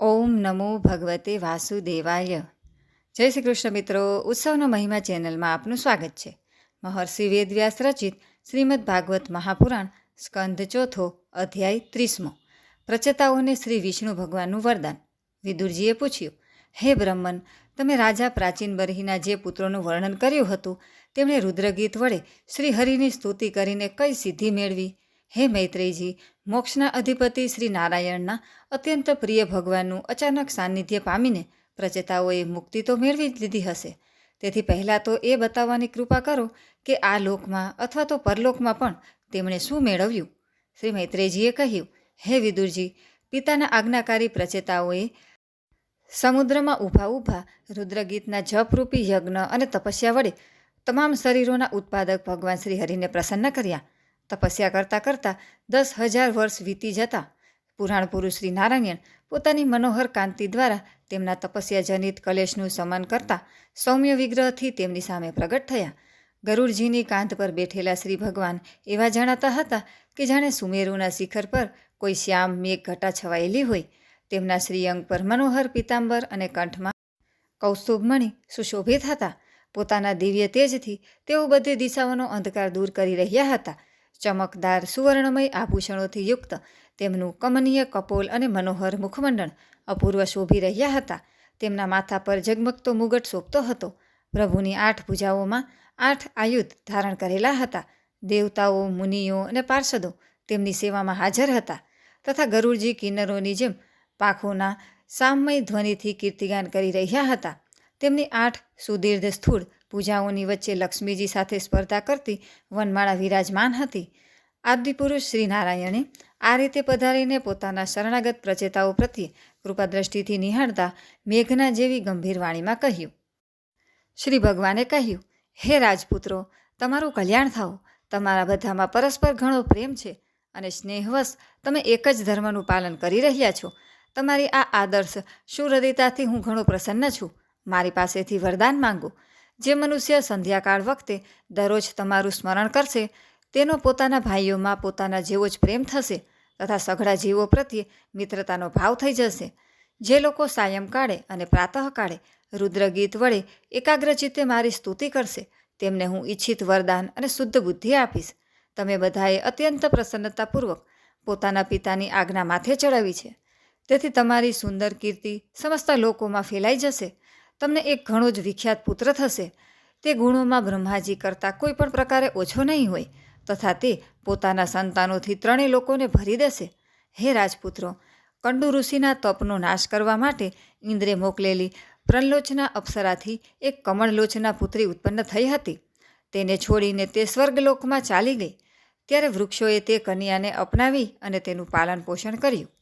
ઓમ નમો ભગવતે વાસુદેવાય. જય શ્રી કૃષ્ણ મિત્રો, ઉત્સવનો મહિમા ચેનલમાં આપનું સ્વાગત છે. મહર્ષિ વેદવ્યાસ રચિત શ્રીમદ ભાગવત મહાપુરાણ, સ્કંદ ચોથો અધ્યાય ત્રીસમો. પ્રચેતાઓને શ્રી વિષ્ણુ ભગવાનનું વરદાન. વિદુરજીએ પૂછ્યું, હે બ્રહ્મન, તમે રાજા પ્રાચીન બરહીના જે પુત્રોનું વર્ણન કર્યું હતું, તેમણે રુદ્રગીત વડે શ્રીહરિની સ્તુતિ કરીને કઈ સિદ્ધિ મેળવી? હે મૈત્રેયજી મોક્ષના અધિપતિ શ્રી નારાયણના અત્યંત પ્રિય ભગવાનનું અચાનક સાનિધ્ય પામીને પ્રચેતાઓએ મુક્તિ તો મેળવી જ લીધી હશે. તેથી પહેલાં તો એ બતાવવાની કૃપા કરો કે આ લોકમાં અથવા તો પરલોકમાં પણ તેમણે શું મેળવ્યું? શ્રી મૈત્રેયજીએ કહ્યું, હે વિદુરજી, પિતાના આજ્ઞાકારી પ્રચેતાઓએ સમુદ્રમાં ઊભા ઊભા રુદ્રગીતના જપરૂપી યજ્ઞ અને તપસ્યા વડે તમામ શરીરોના ઉત્પાદક ભગવાન શ્રી હરિને પ્રસન્ન કર્યા. તપસ્યા કરતાં કરતાં દસ હજાર વર્ષ વીતી જતા પુરાણ પુરુષ શ્રી નારાયણ પોતાની મનોહર કાંતિ દ્વારા તેમના તપસ્યા જનિત કલેશનું સમન કરતા સૌમ્ય વિગ્રહથી તેમની સામે પ્રગટ થયા. ગરુડજીની કાંધ પર બેઠેલા શ્રી ભગવાન એવા જણાતા હતા કે જાણે સુમેરુના શિખર પર કોઈ શ્યામ મેઘ ઘટા છવાયેલી હોય. તેમના શ્રીઅંગ પર મનોહર પિતાંબર અને કંઠમાં કૌસ્તુભમણી સુશોભિત હતા. પોતાના દિવ્ય તેજથી તેઓ બધી દિશાઓનો અંધકાર દૂર કરી રહ્યા હતા. ચમકદાર સુવર્ણમય આભૂષણોથી યુક્ત, તેમનું કમનીય કપોલ અને મનોહર મુખમંડળ અપૂર્વ શોભી રહ્યા હતા. તેમના માથા પર ઝગમગતો મુગટ શોભતો હતો. પ્રભુની આઠ ભુજાઓમાં આઠ આયુધ ધારણ કરેલા હતા. દેવતાઓ, મુનિઓ અને પાર્ષદો તેમની સેવામાં હાજર હતા તથા ગરુડજી કિન્નરોની જેમ પાંખોના સામમય ધ્વનિથી કીર્તિગાન કરી રહ્યા હતા. તેમની આઠ સુદીર્ઘ સ્થૂળ પૂજાઓની વચ્ચે લક્ષ્મીજી સાથે સ્પર્ધા કરતી વનમાળા વિરાજમાન હતી. આદિપુરુષ શ્રી નારાયણે આ રીતે પધારીને પોતાના શરણાગત પ્રચેતાઓ પ્રત્યે કૃપાદ્રષ્ટિથી નિહાળતા મેઘના જેવી ગંભીર વાણીમાં કહ્યું. શ્રી ભગવાને કહ્યું, હે રાજપુત્રો, તમારું કલ્યાણ થાઓ. તમારા બધામાં પરસ્પર ઘણો પ્રેમ છે અને સ્નેહવશ તમે એક જ ધર્મનું પાલન કરી રહ્યા છો. તમારી આ આદર્શ સુહૃદયતાથી હું ઘણો પ્રસન્ન છું. મારી પાસેથી વરદાન માંગો. જે મનુષ્ય સંધ્યાકાળ વખતે દરરોજ તમારું સ્મરણ કરશે, તેનો પોતાના ભાઈઓમાં પોતાના જેવો જ પ્રેમ થશે તથા સઘળા જીવો પ્રત્યે મિત્રતાનો ભાવ થઈ જશે. જે લોકો સાયંકાળે અને પ્રાતઃકાળે રુદ્રગીત વડે એકાગ્રચિત્તે મારી સ્તુતિ કરશે, તેમને હું ઈચ્છિત વરદાન અને શુદ્ધ બુદ્ધિ આપીશ. તમે બધાએ અત્યંત પ્રસન્નતાપૂર્વક પોતાના પિતાની આજ્ઞા માથે ચડાવી છે. તેથી તમારી સુંદર કીર્તિ સમસ્ત લોકોમાં ફેલાઈ જશે. તમને એક ઘણો જ વિખ્યાત પુત્ર થશે. તે ગુણોમાં બ્રહ્માજી કરતાં કોઈ પણ પ્રકારે ઓછો નહીં હોય, તથા તે પોતાના સંતાનોથી ત્રણેય લોકોને ભરી દેશે. હે રાજપુત્રો, કંડુ ઋષિના તપનો નાશ કરવા માટે ઇન્દ્રે મોકલેલી પ્રલોચના અપ્સરાથી એક કમળલોચના પુત્રી ઉત્પન્ન થઈ હતી. તેને છોડીને તે સ્વર્ગલોકમાં ચાલી ગઈ. ત્યારે વૃક્ષોએ તે કન્યાને અપનાવી અને તેનું પાલન પોષણ કર્યું.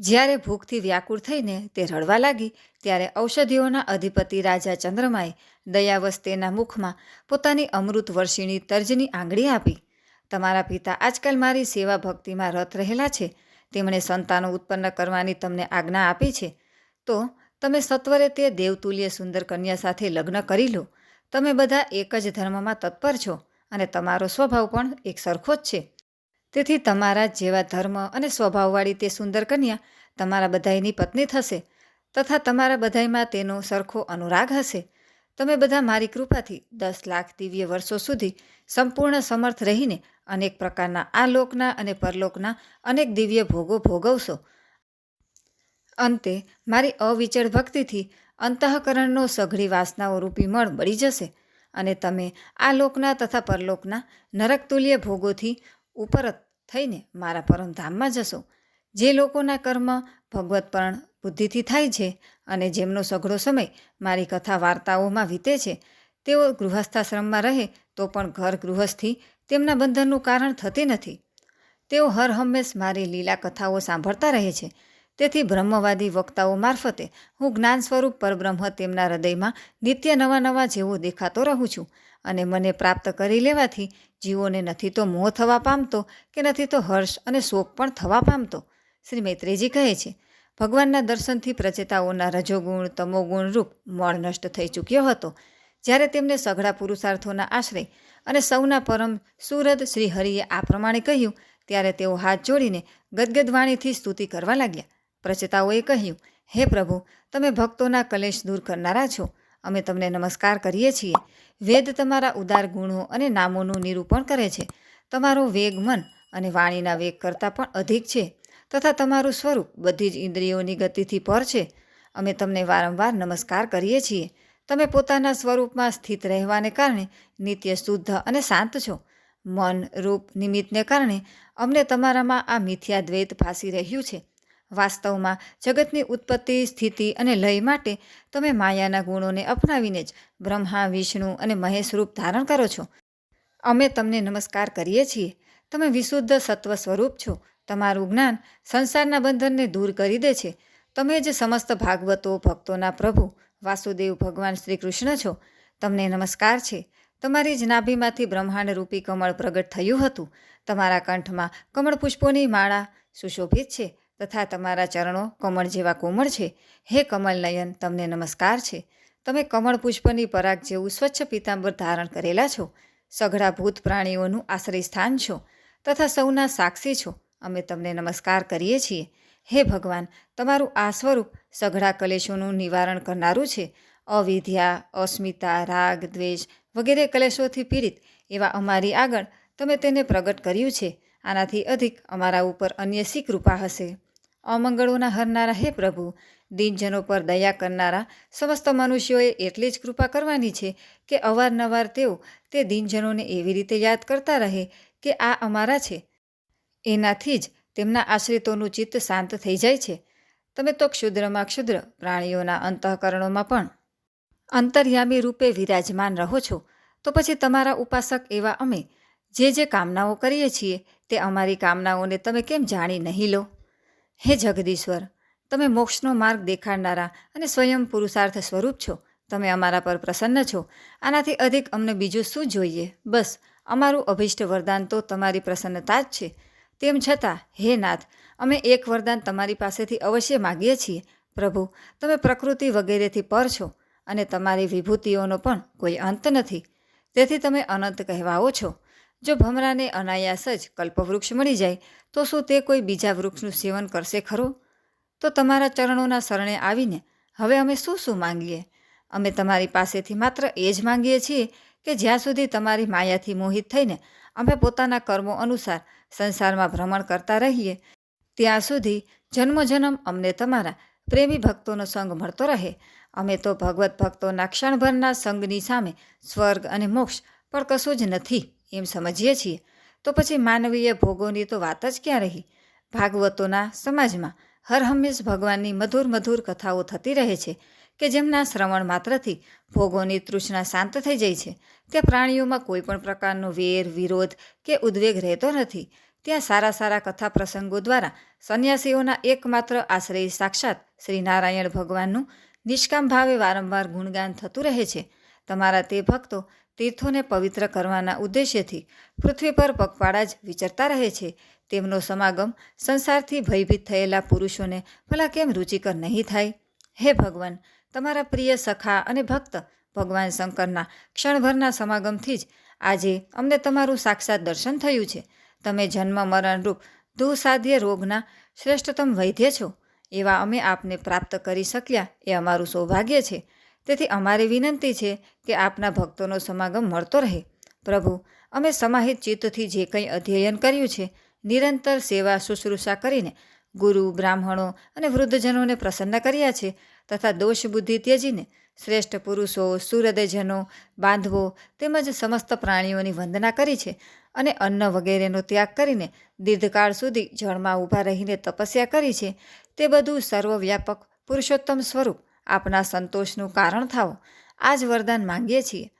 જ્યારે ભૂખથી વ્યાકુળ થઈને તે રડવા લાગી, ત્યારે ઔષધિઓના અધિપતિ રાજા ચંદ્રમાએ દયાવશ તેના મુખમાં પોતાની અમૃત વર્ષિણી તર્જની આંગળી આપી. તમારા પિતા આજકાલ મારી સેવા ભક્તિમાં રત રહેલા છે. તેમણે સંતાનો ઉત્પન્ન કરવાની તમને આજ્ઞા આપી છે. તો તમે સત્વરે તે દેવતુલ્ય સુંદર કન્યા સાથે લગ્ન કરી લો. તમે બધા એક જ ધર્મમાં તત્પર છો અને તમારો સ્વભાવ પણ એક સરખો જ છે. તેથી તમારા જેવા ધર્મ અને સ્વભાવવાળી તે સુંદર કન્યા તમારા બધાયની પત્ની થશે તથા તમારા બધાયમાં તેનો સરખો અનુરાગ હશે. તમે બધા મારી કૃપાથી દસ લાખ દિવ્ય વર્ષો સુધી સંપૂર્ણ સમર્થ રહીને અનેક પ્રકારના આ લોકના અને પરલોકના અનેક દિવ્ય ભોગો ભોગવશો. અંતે મારી અવિચળ ભક્તિથી અંતઃકરણનો સઘળી વાસનાઓ રૂપી મળ બળી જશે અને તમે આ લોકના તથા પરલોકના નરકતુલ્ય ભોગોથી ઉપરત થઈને મારા પરમધામમાં જશો. જે લોકોના કર્મ ભગવતપર્ણ બુદ્ધિથી થાય છે અને જેમનો સઘળો સમય મારી કથા વાર્તાઓમાં વીતે છે, તેઓ ગૃહસ્થાશ્રમમાં રહે તો પણ ઘર ગૃહસ્થી તેમના બંધનનું કારણ થતી નથી. તેઓ હર હંમેશ મારી લીલા કથાઓ સાંભળતા રહે છે તેથી બ્રહ્મવાદી વક્તાઓ મારફતે હું જ્ઞાન સ્વરૂપ પરબ્રહ્મ તેમના હૃદયમાં નિત્ય નવા નવા જેવો દેખાતો રહું છું અને મને પ્રાપ્ત કરી લેવાથી જીવોને નથી તો મોહ થવા પામતો કે નથી તો હર્ષ અને શોક પણ થવા પામતો. શ્રી મૈત્રેયજી કહે છે, ભગવાનના દર્શનથી પ્રચેતાઓના રજોગુણ તમોગુણ રૂપ મળ નષ્ટ થઈ ચૂક્યો હતો. જ્યારે તેમને સઘળા પુરુષાર્થોના આશ્રય અને સૌના પરમ સુરદ શ્રી હરિએ આ પ્રમાણે કહ્યું, ત્યારે તેઓ હાથ જોડીને ગદગદ વાણીથી સ્તુતિ કરવા લાગ્યા. પ્રચેતાઓએ કહ્યું, હે પ્રભુ, તમે ભક્તોના કલેશ દૂર કરનારા છો. અમે તમને નમસ્કાર કરીએ છીએ. વેદ તમારા ઉદાર ગુણો અને નામોનું નિરૂપણ કરે છે. તમારો વેગ મન અને વાણીના વેગ કરતાં પણ અધિક છે તથા તમારું સ્વરૂપ બધી જ ઇન્દ્રિયોની ગતિથી પર છે. અમે તમને વારંવાર નમસ્કાર કરીએ છીએ. તમે પોતાના સ્વરૂપમાં સ્થિત રહેવાને કારણે નિત્ય શુદ્ધ અને શાંત છો. મન, રૂપ, નિમિત્તને કારણે અમને તમારામાં આ મિથ્યા દ્વૈત ભાસી રહ્યું છે. વાસ્તવમાં જગતની ઉત્પત્તિ, સ્થિતિ અને લય માટે તમે માયાના ગુણોને અપનાવીને જ બ્રહ્મા, વિષ્ણુ અને મહેશ રૂપ ધારણ કરો છો. અમે તમને નમસ્કાર કરીએ છીએ. તમે વિશુદ્ધ સત્વ સ્વરૂપ છો. તમારું જ્ઞાન સંસારના બંધનને દૂર કરી દે છે. તમે જ સમસ્ત ભાગવતો, ભક્તોના પ્રભુ, વાસુદેવ ભગવાન શ્રી કૃષ્ણ છો. તમને નમસ્કાર છે. તમારી જ નાભીમાંથી બ્રહ્માંડ રૂપી કમળ પ્રગટ થયું હતું. તમારા કંઠમાં કમળ પુષ્પોની માળા સુશોભિત છે. તથા તમારા ચરણો કમળ જેવા કોમળ છે. હે કમલ નયન, તમને નમસ્કાર છે. તમે કમળ પુષ્પની પરાગ જેવું સ્વચ્છ પીતાંબર ધારણ કરેલા છો. સઘળા ભૂત પ્રાણીઓનું આશ્રય સ્થાન છો. તથા સૌના સાક્ષી છો. અમે તમને નમસ્કાર કરીએ છીએ. હે ભગવાન, તમારું આ સ્વરૂપ સઘળા કલેશોનું નિવારણ કરનારું છે. અવિધ્યા અસ્મિતા, રાગ, દ્વેષ વગેરે કલેશોથી પીડિત એવા અમારી આગળ તમે તેને પ્રગટ કર્યું છે. આનાથી અધિક અમારા ઉપર અન્ય શી કૃપા હશે. અમંગળોના હરનારા હે પ્રભુ. દિનજનો પર દયા કરનારા સમસ્ત મનુષ્યોએ એટલી જ કૃપા કરવાની છે કે અવારનવાર તેઓ તે દિનજનોને એવી રીતે યાદ કરતા રહે કે આ અમારા છે. એનાથી જ તેમના આશ્રિતોનું ચિત્ત શાંત થઈ જાય છે. તમે તો ક્ષુદ્રમાં ક્ષુદ્ર પ્રાણીઓના અંતઃકરણોમાં પણ અંતર્યામી રૂપે વિરાજમાન રહો છો. તો પછી તમારા ઉપાસક એવા અમે જે જે કામનાઓ કરીએ છીએ તે અમારી કામનાઓને તમે કેમ જાણી નહીં લો? હે જગદીશ્વર, તમે મોક્ષનો માર્ગ દેખાડનારા અને સ્વયં પુરુષાર્થ સ્વરૂપ છો. તમે અમારા પર પ્રસન્ન છો. આનાથી અધિક અમને બીજું શું જોઈએ? બસ, અમારું અભિષ્ટ વરદાન તો તમારી પ્રસન્નતા જ છે. તેમ છતાં, હે નાથ, અમે એક વરદાન તમારી પાસેથી અવશ્ય માગીએ છીએ. પ્રભુ, તમે પ્રકૃતિ વગેરેથી પર છો અને તમારી વિભૂતિઓનો પણ કોઈ અંત નથી. તેથી તમે અનંત કહેવાઓ છો. જો ભમરાને અનાયાસ જ કલ્પવૃક્ષ મળી જાય, તો શું તે કોઈ બીજા વૃક્ષનું સેવન કરશે ખરું? તો તમારા ચરણોના શરણે આવીને હવે અમે શું શું માંગીએ? અમે તમારી પાસેથી માત્ર એ જ માંગીએ છીએ કે જ્યાં સુધી તમારી માયાથી મોહિત થઈને અમે પોતાના કર્મો અનુસાર સંસારમાં ભ્રમણ કરતા રહીએ, ત્યાં સુધી જન્મજન્મ અમને તમારા પ્રેમી ભક્તોનો સંગ મળતો રહે. અમે તો ભગવત ભક્તોના ક્ષણભરના સંગની સામે સ્વર્ગ અને મોક્ષ પણ કશું જ નથી. એમ સમજીએ છીએ. તો પછી માનવીય ભોગોની તો વાત જ ક્યાં રહી? ભાગવતોના સમાજમાં હર હંમેશ ભગવાનની મધુર મધુર કથાઓ થતી રહે છે કે જેમના શ્રવણ માત્રથી ભોગોની તૃષ્ણા શાંત થઈ જાય છે. ત્યાં પ્રાણીઓમાં કોઈ પણ પ્રકારનો વેર, વિરોધ કે ઉદ્વેગ રહેતો નથી. ત્યાં સારા સારા કથા પ્રસંગો દ્વારા સંન્યાસીઓના એકમાત્ર આશ્રય સાક્ષાત શ્રી નારાયણ ભગવાનનું નિષ્કામ ભાવે વારંવાર ગુણગાન થતું રહે છે. તમારા તે ભક્તો તીર્થોને પવિત્ર કરવાના ઉદ્દેશ્યથી પૃથ્વી પર પગપાળા જ વિચરતા રહે છે. તેમનો સમાગમ સંસારથી ભયભીત થયેલા પુરુષોને ભલા કેમ રુચિકર નહીં થાય. હે ભગવાન, તમારા પ્રિય સખા અને ભક્ત, ભગવાન શંકરના ક્ષણભરના સમાગમથી જ આજે અમને તમારું સાક્ષાત દર્શન થયું છે. તમે જન્મ મરણરૂપ દુઃસાધ્ય રોગના શ્રેષ્ઠતમ વૈદ્ય છો. એવા અમે આપને પ્રાપ્ત કરી શક્યા એ અમારું સૌભાગ્ય છે. તેથી અમારી વિનંતી છે કે આપના ભક્તોનો સમાગમ મળતો રહે. પ્રભુ, અમે સમાહિત ચિત્તથી જે કંઈ અધ્યયન કર્યું છે, નિરંતર સેવા શુશ્રૂષા કરીને ગુરુ, બ્રાહ્મણો અને વૃદ્ધજનોને પ્રસન્ન કર્યા છે તથા દોષ બુદ્ધિ ત્યજીને શ્રેષ્ઠ પુરુષો સૂર્યદયજનો બાંધવો તેમજ સમસ્ત પ્રાણીઓની વંદના કરી છે અને અન્ન વગેરેનો ત્યાગ કરીને દીર્ઘકાળ સુધી જળમાં ઊભા રહીને તપસ્યા કરી છે. તે બધું સર્વવ્યાપક પુરુષોત્તમ સ્વરૂપ આપના સંતોષનું કારણ થાઓ આ જ વરદાન માંગીએ છીએ.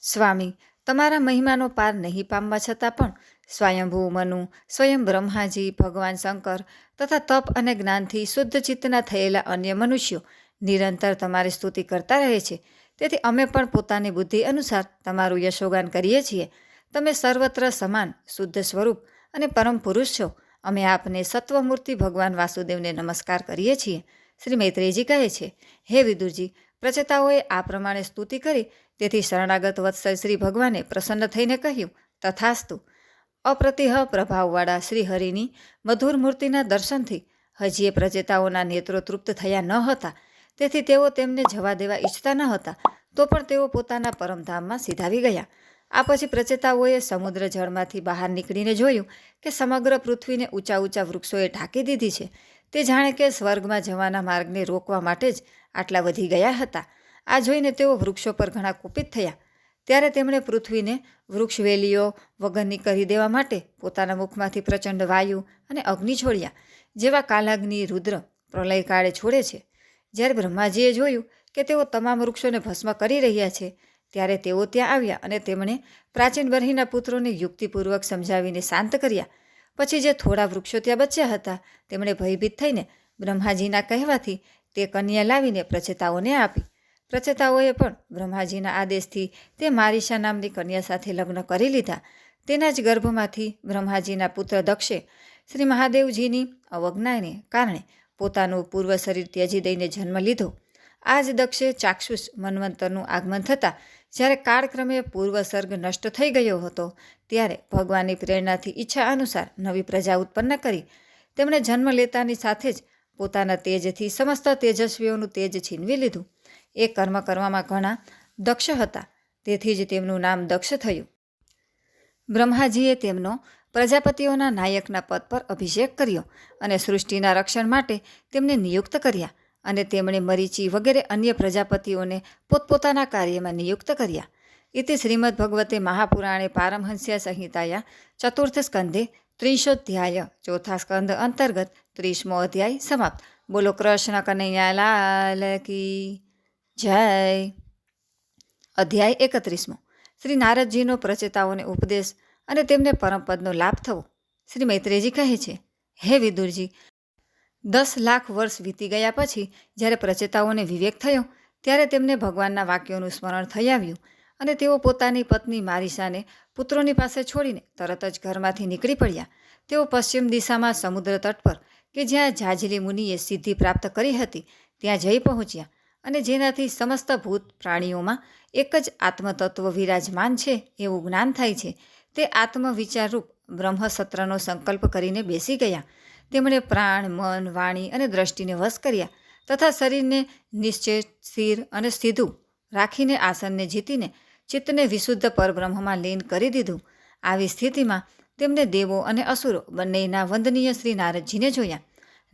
સ્વામી, તમારા મહિમાનો પાર નહીં પામવા છતાં પણ સ્વયંભૂ મનુ, સ્વયં બ્રહ્માજી, ભગવાન શંકર તથા તપ અને જ્ઞાનથી શુદ્ધ ચિત્તના થયેલા અન્ય મનુષ્યો નિરંતર તમારી સ્તુતિ કરતા રહે છે. તેથી અમે પણ પોતાની બુદ્ધિ અનુસાર તમારું યશોગાન કરીએ છીએ. તમે સર્વત્ર સમાન, શુદ્ધ સ્વરૂપ અને પરમ પુરુષ છો. અમે આપને સત્વમૂર્તિ ભગવાન વાસુદેવને નમસ્કાર કરીએ છીએ. શ્રી મૈત્રેયજી કહે છે, હે વિદુરજી પ્રચેતાઓએ આ પ્રમાણે સ્તુતિ કરી, તેથી શરણાગત વત્સલ શ્રી ભગવાને પ્રસન્ન થઈને કહ્યું, તથાસ્તુ, અપ્રતિહ પ્રભાવવાળા શ્રી હરિની મધુર મૂર્તિના દર્શનથી હજીએ પ્રજેતાઓના નેત્રો તૃપ્ત થયા ન હતા, તેથી તેઓ તેમને જવા દેવા ઈચ્છતા ન હતા, તો પણ તેઓ પોતાના પરમધામમાં સીધાવી ગયા. આ પછી પ્રચેતાઓએ સમુદ્ર જળમાંથી બહાર નીકળીને જોયું કે સમગ્ર પૃથ્વીને ઊંચા ઊંચા વૃક્ષોએ ઢાંકી દીધી છે તે જાણે કે સ્વર્ગમાં જવાના માર્ગને રોકવા માટે જ આટલા વધી ગયા હતા. આ જોઈને તેઓ વૃક્ષો પર ઘણા કુપિત થયા. ત્યારે તેમણે પૃથ્વીને વૃક્ષવેલીઓ વગરની કરી દેવા માટે પોતાના મુખમાંથી પ્રચંડ વાયુ અને અગ્નિ છોડ્યા, જેવા કાલાગ્નિ રુદ્ર પ્રલયકાળે છોડે છે. જ્યારે બ્રહ્માજીએ જોયું કે તેઓ તમામ વૃક્ષોને ભસ્મ કરી રહ્યા છે, ત્યારે તેઓ ત્યાં આવ્યા અને તેમણે પ્રાચીન બરહીના પુત્રોને યુક્તિપૂર્વક સમજાવીને શાંત કર્યા. પછી જે થોડા વૃક્ષો ત્યાં બચ્યા હતા, તેમણે ભયભીત થઈને બ્રહ્માજીના કહેવાથી તે કન્યા લાવીને પ્રચેતાઓને આપી. પ્રચેતાઓએ પણ બ્રહ્માજીના આદેશથી તે મારીશા નામની કન્યા સાથે લગ્ન કરી લીધા. તેના જ ગર્ભમાંથી બ્રહ્માજીના પુત્ર દક્ષે શ્રી મહાદેવજીની અવજ્ઞાને કારણે પોતાનું પૂર્વ શરીર ત્યજી દઈને જન્મ લીધો. આ જ દક્ષે ચાક્ષુષ મન્વંતરનું આગમન થતાં જ્યારે કાળક્રમે પૂર્વ સર્ગ નષ્ટ થઈ ગયો હતો, ત્યારે ભગવાનની પ્રેરણાથી ઈચ્છા અનુસાર નવી પ્રજા ઉત્પન્ન કરી. તેમણે જન્મ લેતાની સાથે જ પોતાના તેજથી સમસ્ત તેજસ્વીઓનું તેજ છીનવી લીધું. એ કર્મ કરવામાં ઘણા દક્ષ હતા, તેથી જ તેમનું નામ દક્ષ થયું. બ્રહ્માજીએ તેમનો પ્રજાપતિઓના નાયકના પદ પર અભિષેક કર્યો અને સૃષ્ટિના રક્ષણ માટે તેમને નિયુક્ત કર્યા. અને તેમણે મરીચી વગેરે અન્ય પ્રજાપતિઓને પોતપોતાના કાર્યમાં નિયુક્ત કર્યા. ઇતિ શ્રીમદ ભગવતે મહાપુરાણે પારમહંસ્યા સંહિતાયા ચતુર્થ સ્કંધે ત્રિશોધ્યાય ચોથા સ્કંદ અંતર્ગત ત્રીસમો અધ્યાય સમાપ્ત. બોલો કૃષ્ણ કનૈયા લાલ કી જય. અધ્યાય એકત્રીસમો. શ્રી નારદજીનો પ્રચેતાઓને ઉપદેશ અને તેમને પરમપદનો લાભ થવો. શ્રી મૈત્રેયજી કહે છે, હે વિદુરજી દસ લાખ વર્ષ વીતી ગયા પછી જ્યારે પ્રચેતાઓને વિવેક થયો, ત્યારે તેમને ભગવાનના વાક્યોનું સ્મરણ થઈ આવ્યું અને તેઓ પોતાની પત્ની મારિસાને પુત્રોની પાસે છોડીને તરત જ ઘરમાંથી નીકળી પડ્યા. તેઓ પશ્ચિમ દિશામાં સમુદ્ર તટ પર કે જ્યાં જાજલી મુનિએ સિદ્ધિ પ્રાપ્ત કરી હતી, ત્યાં જઈ પહોંચ્યા અને જેનાથી સમસ્ત ભૂત પ્રાણીઓમાં એક જ આત્મતત્વ વિરાજમાન છે એવું જ્ઞાન થાય છે. તે આત્મવિચારરૂપ બ્રહ્મસત્રનો સંકલ્પ કરીને બેસી ગયા તેમણે પ્રાણ, મન, વાણી અને દ્રષ્ટિને વશ કર્યા તથા શરીરને નિશ્ચય, સ્થિર અને સીધું રાખીને આસનને જીતીને ચિત્તને વિશુદ્ધ પરબ્રહ્મમાં લીન કરી દીધું. આવી સ્થિતિમાં તેમને દેવો અને અસુરો બંનેના વંદનીય શ્રી નારદજીને જોયા.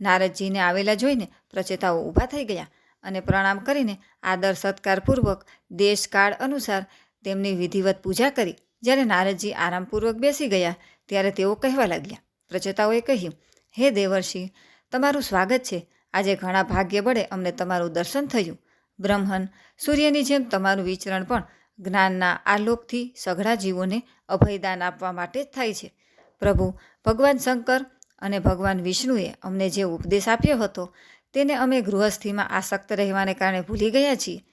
નારદજીને આવેલા જોઈને પ્રચેતાઓ ઊભા થઈ ગયા અને પ્રણામ કરીને આદર સત્કારપૂર્વક દેશકાળ અનુસાર તેમની વિધિવત પૂજા કરી. જ્યારે નારદજી આરામપૂર્વક બેસી ગયા ત્યારે તેઓ કહેવા લાગ્યા. પ્રચેતાઓએ કહ્યું હે દેવર્ષિ, તમારું સ્વાગત છે. આજે ઘણા ભાગ્ય બળે અમને તમારું દર્શન થયું. બ્રહ્મન, સૂર્યની જેમ તમારું વિચરણ પણ જ્ઞાનના આલોકથી સઘળા જીવોને અભયદાન આપવા માટે જ થાય છે. પ્રભુ, ભગવાન શંકર અને ભગવાન વિષ્ણુએ અમને જે ઉપદેશ આપ્યો હતો, તેને અમે ગૃહસ્થિમાં આસક્ત રહેવાને કારણે ભૂલી ગયા છીએ.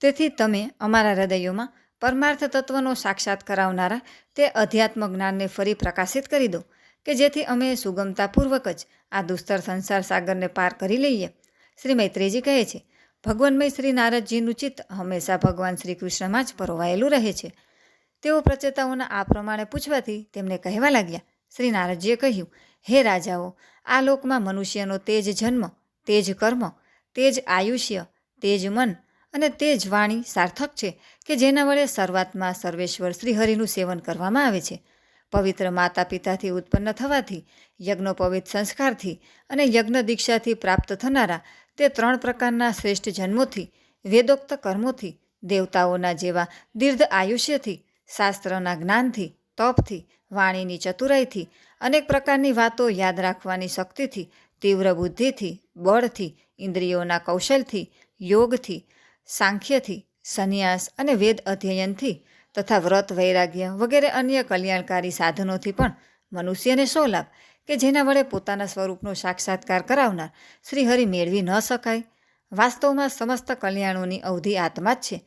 તેથી તમે અમારા હૃદયોમાં પરમાર્થ તત્વનો સાક્ષાત કરાવનારા તે અધ્યાત્મ જ્ઞાનને ફરી પ્રકાશિત કરી દો. કે જેથી અમે સુગમતાપૂર્વક જ આ દુસ્તર સંસાર સાગરને પાર કરી લઈએ. શ્રી મૈત્રેયજી કહે છે ભગવાનમય શ્રી નારદજીનું ચિત્ત હંમેશા ભગવાન શ્રી કૃષ્ણમાં જ પરોવાયેલું રહે છે. તેઓ પ્રચેતાઓના આ પ્રમાણે પૂછવાથી તેમને કહેવા લાગ્યા, શ્રી નારદજીએ કહ્યું, હે રાજાઓ, આ લોકમાં મનુષ્યનો તેજ જન્મ, તેજ કર્મ, તેજ આયુષ્ય, તેજ મન અને તેજ વાણી સાર્થક છે કે જેના વડે શરૂઆતમાં સર્વેશ્વર શ્રીહરિનું સેવન કરવામાં આવે છે. પવિત્ર માતા પિતાથી ઉત્પન્ન થવાથી, યજ્ઞોપવિત સંસ્કારથી અને યજ્ઞ દીક્ષાથી પ્રાપ્ત થનારા તે ત્રણ પ્રકારના શ્રેષ્ઠ જન્મોથી, વેદોક્ત કર્મોથી, દેવતાઓના જેવા દીર્ઘ આયુષ્યથી, શાસ્ત્રના જ્ઞાનથી, તપથી, વાણીની ચતુરાઈથી, અનેક પ્રકારની વાતો યાદ રાખવાની શક્તિથી, તીવ્ર બુદ્ધિથી, બળથી, ઇન્દ્રિયોના કૌશલથી, યોગથી, સાંખ્યથી, સંન્યાસ અને વેદ અધ્યયનથી તથા વ્રત, વૈરાગ્ય વગેરે અન્ય કલ્યાણકારી સાધનોથી પણ મનુષ્યને શો લાભ કે જેના વડે પોતાના સ્વરૂપનો સાક્ષાત્કાર કરાવનાર શ્રીહરિ મેળવી ન શકાય? વાસ્તવમાં સમસ્ત કલ્યાણોની અવધિ આત્મા જ છે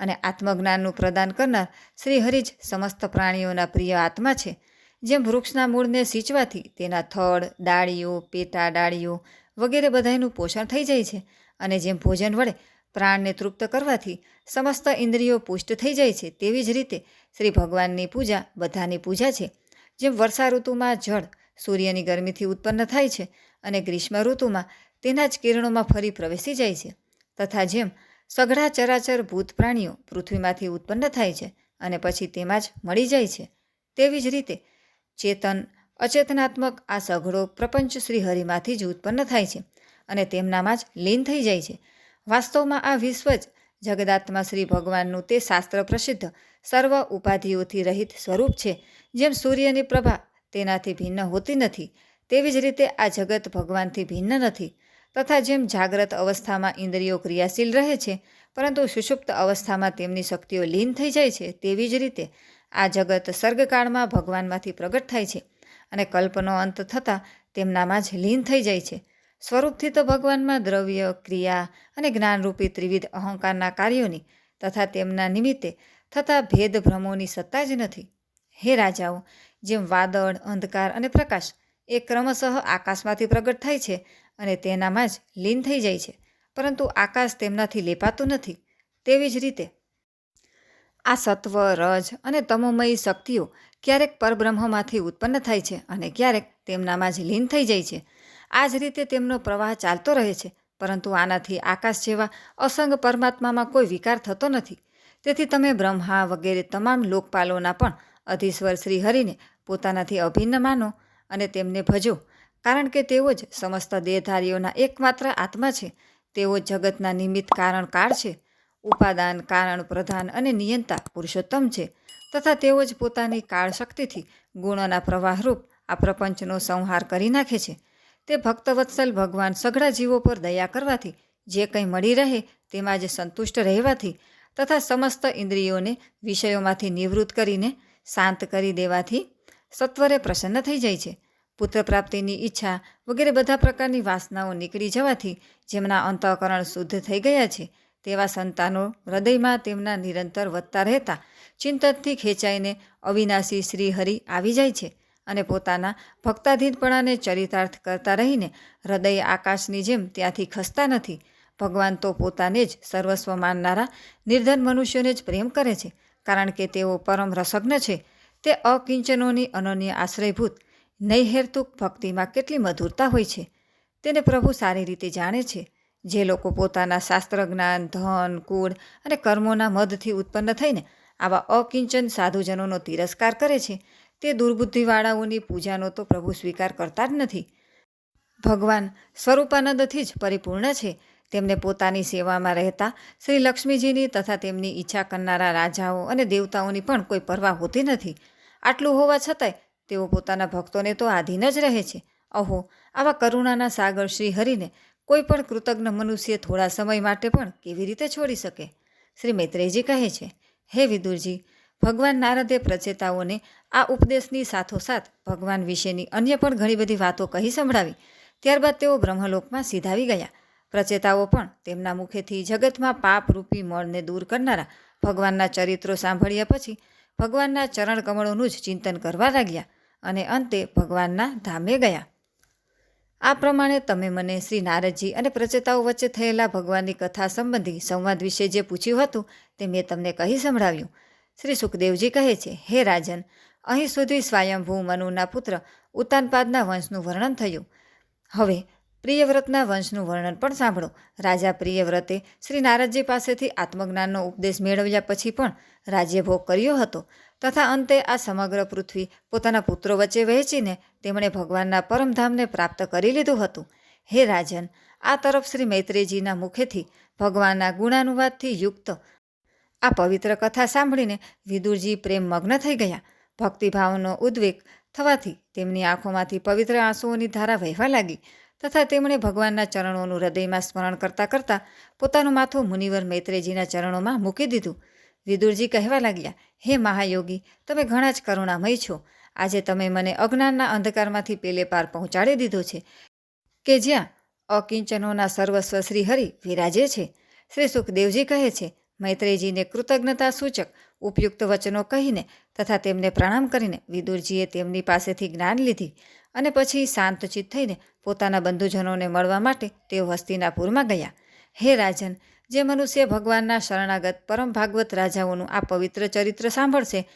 અને આત્મજ્ઞાનનું પ્રદાન કરનાર શ્રીહરિ જ સમસ્ત પ્રાણીઓના પ્રિય આત્મા છે. જેમ વૃક્ષના મૂળને સિંચવાથી તેના થડ, ડાળીઓ, પેટા ડાળીઓ વગેરે બધાનું પોષણ થઈ જાય છે અને જેમ ભોજન વડે પ્રાણને તૃપ્ત કરવાથી સમસ્ત ઇન્દ્રિયો પુષ્ટ થઈ જાય છે તેવી જ રીતે શ્રી ભગવાનની પૂજા બધાની પૂજા છે. જેમ વર્ષા ઋતુમાં જળ સૂર્યની ગરમીથી ઉત્પન્ન થાય છે અને ગ્રીષ્મ ઋતુમાં તેના જ કિરણોમાં ફરી પ્રવેશી જાય છે. તથા જેમ સઘળા ચરાચર ભૂત પ્રાણીઓ પૃથ્વીમાંથી ઉત્પન્ન થાય છે અને પછી તેમાં જ મળી જાય છે. તેવી જ રીતે ચેતન અચેતનાત્મક આ સઘળો પ્રપંચ શ્રી હરિમાંથી જ ઉત્પન્ન થાય છે અને તેમનામાં જ લીન થઈ જાય છે. વાસ્તવમાં આ વિશ્વ જ જગદાત્મા શ્રી ભગવાનનું તે શાસ્ત્ર પ્રસિદ્ધ સર્વ ઉપાધિઓથી રહિત સ્વરૂપ છે. જેમ સૂર્યની પ્રભા તેનાથી ભિન્ન હોતી નથી, તેવી જ રીતે આ જગત ભગવાનથી ભિન્ન નથી. તથા જેમ જાગ્રત અવસ્થામાં ઇન્દ્રિયો ક્રિયાશીલ રહે છે, પરંતુ સુષુપ્ત અવસ્થામાં તેમની શક્તિઓ લીન થઈ જાય છે, તેવી જ રીતે આ જગત સર્ગકાળમાં ભગવાનમાંથી પ્રગટ થાય છે અને કલ્પનો અંત થતાં તેમનામાં જ લીન થઈ જાય છે. સ્વરૂપથી તો ભગવાનમાં દ્રવ્ય, ક્રિયા અને જ્ઞાનરૂપી ત્રિવિધ અહંકારના કાર્યોની તથા તેમના નિમિત્તે થતા ભેદ ભ્રમોની સત્તા જ નથી. હે રાજાઓ, જેમ વાદળ, અંધકાર અને પ્રકાશ એ ક્રમશઃ આકાશમાંથી પ્રગટ થાય છે અને તેનામાં જ લીન થઈ જાય છે, પરંતુ આકાશ તેમનાથી લેપાતું નથી. તેવી જ રીતે આ સત્વ, રજ અને તમોમયી શક્તિઓ ક્યારેક પરબ્રહ્મમાંથી ઉત્પન્ન થાય છે અને ક્યારેક તેમનામાં જ લીન થઈ જાય છે. આ જ રીતે તેમનો પ્રવાહ ચાલતો રહે છે, પરંતુ આનાથી આકાશ જેવા અસંગ પરમાત્મામાં કોઈ વિકાર થતો નથી. તેથી તમે બ્રહ્મા વગેરે તમામ લોકપાલોના પણ અધીશ્વર શ્રી હરિને પોતાનાથી અભિન્ન માનો અને તેમને ભજો, કારણ કે તેઓ જ સમસ્ત દેહધારીઓના એકમાત્ર આત્મા છે. તેઓ જગતના નિમિત્ત કારણ કાળ છે. ઉપાદાન, કારણ, પ્રધાન અને નિયંતા પુરુષોત્તમ છે, તથા તેઓ જ પોતાની કાળ શક્તિથી ગુણોના પ્રવાહરૂપ આ પ્રપંચનો સંહાર કરી નાખે છે. તે ભક્તવત્સલ ભગવાન સઘળા જીવો પર દયા કરવાથી, જે કંઈ મળી રહે તેમાં જ સંતુષ્ટ રહેવાથી તથા સમસ્ત ઇન્દ્રિયોને વિષયોમાંથી નિવૃત્ત કરીને શાંત કરી દેવાથી સત્વરે પ્રસન્ન થઈ જાય છે. પુત્ર પ્રાપ્તિની ઈચ્છા વગેરે બધા પ્રકારની વાસનાઓ નીકળી જવાથી જેમના અંતઃકરણ શુદ્ધ થઈ ગયા છે, તેવા સંતાનો હૃદયમાં તેમના નિરંતર વધતા રહેતા ચિંતનથી ખેંચાઈને અવિનાશી શ્રી હરિ આવી જાય છે. અને પોતાના ભક્તાધીનપણાને ચરિતાર્થ કરતા રહીને હૃદય આકાશની જેમ ત્યાંથી ખસતા નથી. ભગવાન તો પોતાને જ સર્વસ્વ માનનારા નિર્ધન મનુષ્યોને જ પ્રેમ કરે છે, કારણ કે તેઓ પરમ રસજ્ઞ છે. તે અકિંચનોની અનન્ય આશ્રયભૂત, નૈહેરતુક ભક્તિમાં કેટલી મધુરતા હોય છે. તેને પ્રભુ સારી રીતે જાણે છે. જે લોકો પોતાના શાસ્ત્ર જ્ઞાન, ધન, કુળ અને કર્મોના મદથી ઉત્પન્ન થઈને આવા અકિંચન સાધુજનોનો તિરસ્કાર કરે છે તે દુર્બુદ્ધિવાળાઓની પૂજાનો તો પ્રભુ સ્વીકાર કરતા જ નથી. ભગવાન સ્વરૂપાનંદથી જ પરિપૂર્ણ છે. તેમને પોતાની સેવામાં રહેતા શ્રી લક્ષ્મીજીની તથા તેમની ઈચ્છા કરનારા રાજાઓ અને દેવતાઓની પણ કોઈ પરવા હોતી નથી. આટલું હોવા છતાંય તેઓ પોતાના ભક્તોને તો આધીન જ રહે છે. અહો, આવા કરુણાના સાગર શ્રી હરિને કોઈ પણ કૃતજ્ઞ મનુષ્ય થોડા સમય માટે પણ કેવી રીતે છોડી શકે? શ્રી મૈત્રેયજી કહે છે, હે વિદુરજી ભગવાન નારદે પ્રચેતાઓને આ ઉપદેશની સાથોસાથ ભગવાન વિશેની અન્ય પણ ઘણી બધી વાતો કહી સંભળાવી. ત્યારબાદ તેઓ બ્રહ્મલોકમાં સીધાવી ગયા. પ્રચેતાઓ પણ તેમના મુખેથી જગતમાં પાપરૂપી મળને દૂર કરનારા ભગવાનના ચરિત્રો સાંભળ્યા પછી ભગવાનના ચરણ કમળોનું જ ચિંતન કરવા લાગ્યા અને અંતે ભગવાનના ધામે ગયા. આ પ્રમાણે તમે મને શ્રી નારદજી અને પ્રચેતાઓ વચ્ચે થયેલા ભગવાનની કથા સંબંધી સંવાદ વિશે જે પૂછ્યું હતું તે મેં તમને કહી સંભળાવ્યું. શ્રી સુખદેવજી કહે છે, હે રાજન, અહીં સુધી સ્વયંભૂ મનુના પુત્ર ઉત્તાનપાદના વંશનું વર્ણન થયું. હવે પ્રિયવ્રતના વંશનું વર્ણન પણ સાંભળો. રાજા પ્રિયવ્રતે શ્રી નારદજી પાસેથી આત્મજ્ઞાનનો ઉપદેશ મેળવ્યા પછી પણ રાજ્યભોગ કર્યો હતો. તથા અંતે આ સમગ્ર પૃથ્વી પોતાના પુત્રો વચ્ચે વહેંચીને તેમણે ભગવાનના પરમધામને પ્રાપ્ત કરી લીધું હતું. હે રાજન, આ તરફ શ્રી મૈત્રેયજીના મુખેથી ભગવાનના ગુણાનુવાદથી યુક્ત આ પવિત્ર કથા સાંભળીને વિદુરજી પ્રેમમગ્ન થઈ ગયા. ભક્તિભાવનો ઉદ્વેગ થવાથી તેમની આંખોમાંથી પવિત્ર આંસુઓની ધારા વહેવા લાગી તથા તેમણે ભગવાનના ચરણોનું હૃદયમાં સ્મરણ કરતાં કરતાં પોતાનું માથું મુનિવર મૈત્રેયજીના ચરણોમાં મૂકી દીધું. વિદુરજી કહેવા લાગ્યા, હે મહાયોગી, તમે ઘણા જ કરુણામય છો. આજે તમે મને અજ્ઞાનના અંધકારમાંથી પેલે પાર પહોંચાડી દીધો છે કે જ્યાં અકિંચનોના સર્વસ્વ શ્રી હરિ વિરાજે છે. શ્રી સુખદેવજી કહે છે મૈત્રેયજીને કૃતજ્ઞતા સૂચક, ઉપયુક્ત વચનો કહીને તથા તેમને પ્રણામ કરીને વિદુરજીએ તેમની પાસેથી જ્ઞાન લીધી અને પછી શાંતચિત થઈને પોતાના બંધુજનોને મળવા માટે તેઓ હસ્તિનાપુરમાં ગયા. હે રાજન, જે મનુષ્ય ભગવાનના શરણાગત પરમ ભાગવત રાજાઓનું આ પવિત્ર ચરિત્ર સાંભળશે,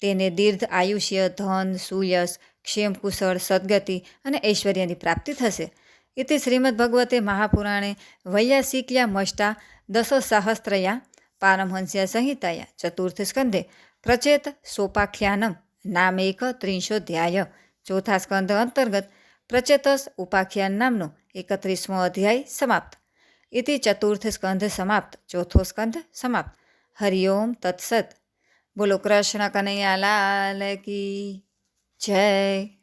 તેને દીર્ઘ આયુષ્ય, ધન, સુયશ ક્ષેમ કુશળ સદગતિ અને ઐશ્વર્યની પ્રાપ્તિ થશે. ઇતિ શ્રીમદ ભગવતે મહાપુરાણે વૈયા વૈયાસિક્યા મષ્ટા દસો સહસ્ત્રયા પારમહંસ્ય સંહિતાયા ચતુર્થ સ્કંધે પ્રચેત સોપાખ્યાનમ નામ એક ત્રિંશોધ્યાય ચોથા સ્કંદ અંતર્ગત પ્રચેતસ ઉપાખ્યાન નામનો એકત્રીસમો અધ્યાય સમાપ્ત ઇતિ ચતુર્થ સ્કંધ સમાપ્ત ચોથો સ્કંધ સમાપ્ત હરિઓમ તત્સત બોલો કૃષ્ણ કનૈયા લાલ કી જય